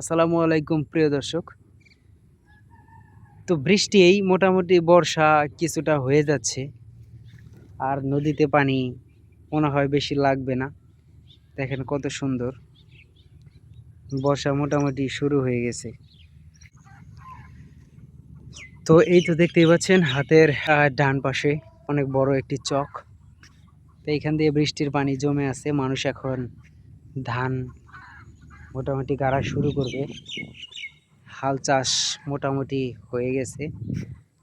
আসসালামু আলাইকুম, প্রিয় দর্শক। তো বৃষ্টি এই মোটামুটি বর্ষা কিছুটা হয়ে যাচ্ছে। আর নদীতে পানি মনে হয় বেশি লাগবে না। দেখেন কত সুন্দর। বর্ষা মোটামুটি শুরু হয়ে গেছে। তো এই তো দেখতেই পাচ্ছেন, হাতের ডান পাশে অনেক বড় একটি চক। তো এইখান দিয়ে বৃষ্টির পানি জমে আছে। মানুষ এখন ধান মোটামুটি গাড়া শুরু করবে। হাল চাষ মোটামুটি হয়ে গেছে।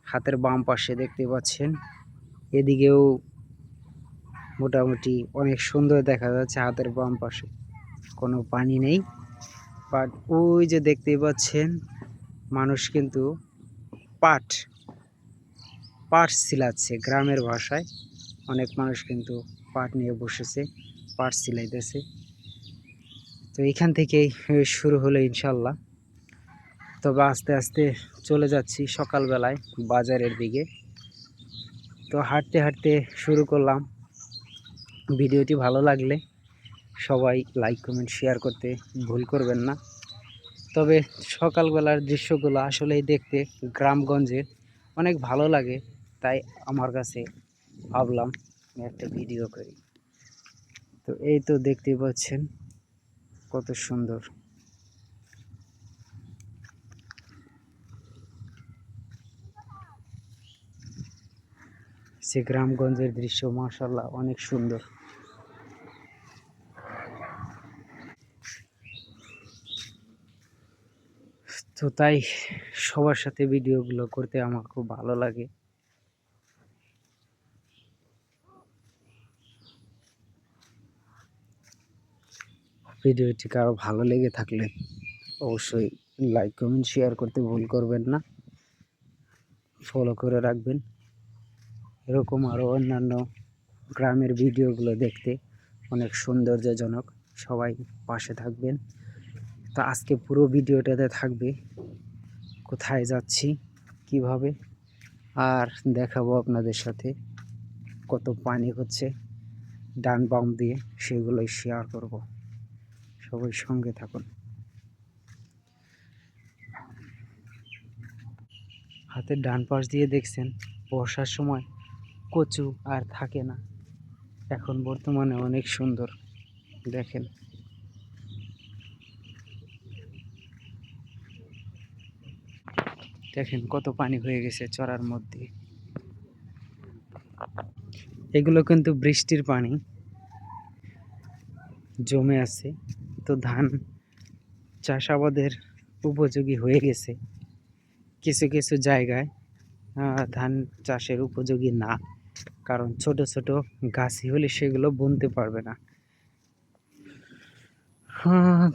হাতের বাম পাশে দেখতে পাচ্ছেন। এদিকেও মোটামুটি অনেক সুন্দর দেখা যাচ্ছে হাতের বাম পাশে। কোনো পানি নেই। বাট ওই যে দেখতেই পাচ্ছেন, মানুষ কিন্তু পাট পাট সিলাচ্ছে গ্রামের ভাষায়। অনেক মানুষ কিন্তু পাট নিয়ে বসেছে, পাট সিলাইতেছে। এখান থেকেই শুরু হলো ইনশাল্লাহ তবে আস্তে আস্তে চলে যাচ্ছি সকালবেলায় বাজারের দিকে। তো হাঁটতে হাঁটতে শুরু করলাম। ভিডিওটি ভালো লাগলে সবাই লাইক, কমেন্ট, শেয়ার করতে ভুল করবেন না। তবে সকালবেলার দৃশ্যগুলো আসলেই দেখতে গ্রামগঞ্জে অনেক ভালো লাগে, তাই আমার কাছে ভাবলাম একটা ভিডিও করি। তো এই তো দেখতেই পাচ্ছেন। কত সুন্দর। সে গ্রামগঞ্জের দৃশ্য মাশাল্লাহ অনেক সুন্দর। তো তাই সবার সাথে ভিডিওগুলো করতে আমার খুব ভালো লাগে। ভিডিওটি কারও ভালো লেগে থাকলে অবশ্যই লাইক কমেন্ট শেয়ার করতে ভুল করবেন না। ফলো করে রাখবেন। এরকম আরও অন্যান্য গ্রামের ভিডিওগুলো দেখতে অনেক সৌন্দর্যজনক। সবাই পাশে থাকবেন। তো আজকে পুরো ভিডিওটাতে থাকবে। কোথায় যাচ্ছি, কীভাবে, আর দেখাবো আপনাদের সাথে কত পানি হচ্ছে। ডান বাম দিয়ে সেগুলোই শেয়ার করব। সবাই সঙ্গে থাকুন। হাতের ডান পাশ দিয়ে দেখছেন, বর্ষার সময় কচু আর থাকে না। এখন বর্তমানে অনেক সুন্দর, দেখেন। দেখেন কত পানি হয়ে গেছে চড়ার মধ্যে। এগুলো কিন্তু বৃষ্টির পানি, জমে আছে। তো ধান চাষাবাদের উপযোগী হয়ে গেছে। কিছু কিছু জায়গায় ধান চাষের উপযোগী না। কারণ ছোট ছোট গাছই হলে সেগুলো বুনতে পারবে না।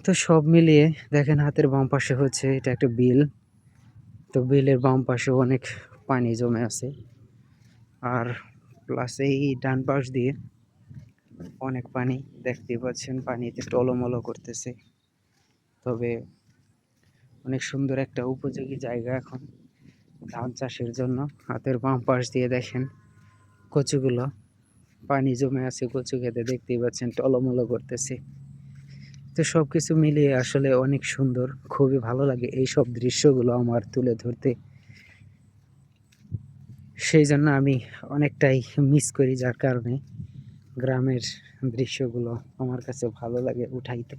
তো সব মিলিয়ে দেখেন হাতের বাম পাশে হচ্ছে এটা একটা বিল। তো বিলের বাম পাশে অনেক পানি জমে আছে। আর প্লাস এই ডান পাশ দিয়ে অনেক পানি দেখতে পাচ্ছেন, পানিতে টলমলো করতেছে। তবে অনেক সুন্দর একটা উপযোগী জায়গা এখন ধান চাষের জন্য। হাতের বাম পাশ দিয়ে দেখেন কচুগুলো। পানি জমে আছে, কচু খেতে দেখতেই পাচ্ছেন টলমলো করতেছে। তো সব কিছু মিলিয়ে আসলে অনেক সুন্দর, খুবই ভালো লাগে এই সব দৃশ্যগুলো আমার তুলে ধরতে। সেই জন্য আমি অনেকটাই মিস করি যার কারণে। গ্রামের দৃশ্যগুলো আমার কাছে ভালো লাগে উঠাইতে।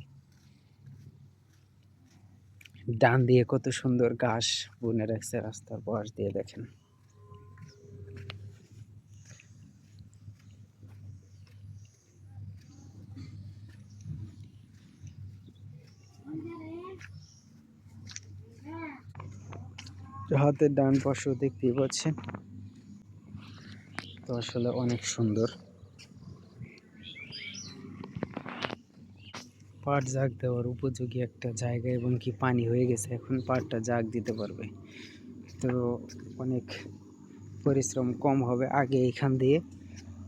ডান দিয়ে কত সুন্দর ঘাস বনে রাখছে, রাস্তার পাশ দিয়ে দেখেন। হাতের ডান পাশেও দেখতেই পাচ্ছেন। তো আসলে অনেক সুন্দর। পাট জাগ দেওয়ার উপযোগী একটা জায়গা এবং কি পানি হয়ে গেছে, এখন পাটটা জাগ দিতে পারবে। তো অনেক পরিশ্রম কম হবে, আগে এখান দিয়ে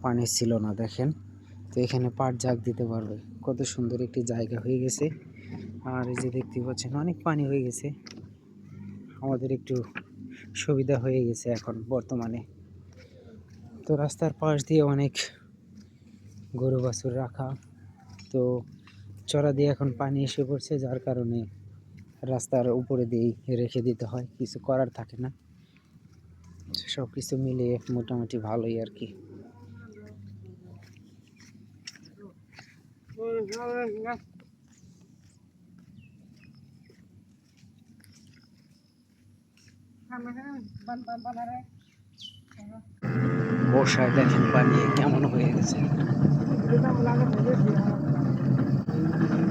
পানি ছিল না, দেখেন। তো এখানে পাট জাগ দিতে পারবে। কত সুন্দর একটি জায়গা হয়ে গেছে। আর এই যে দেখতে পাচ্ছেন, অনেক পানি হয়ে গেছে। আমাদের একটু সুবিধা হয়ে গেছে এখন বর্তমানে। তো রাস্তার পাশ দিয়ে অনেক গরু বাছুর রাখা। তো চড়া দিয়ে এখন পানি এসে পড়ছে, যার কারণে রাস্তার উপরে দিয়েই রেখে দিতে হয়, কিছু করার থাকে না। সব কিছু মিলিয়ে মোটামুটি ভালোই আর কি। বর্ষায় দেখেন পানি কেমন হয়ে গেছে। Thank you.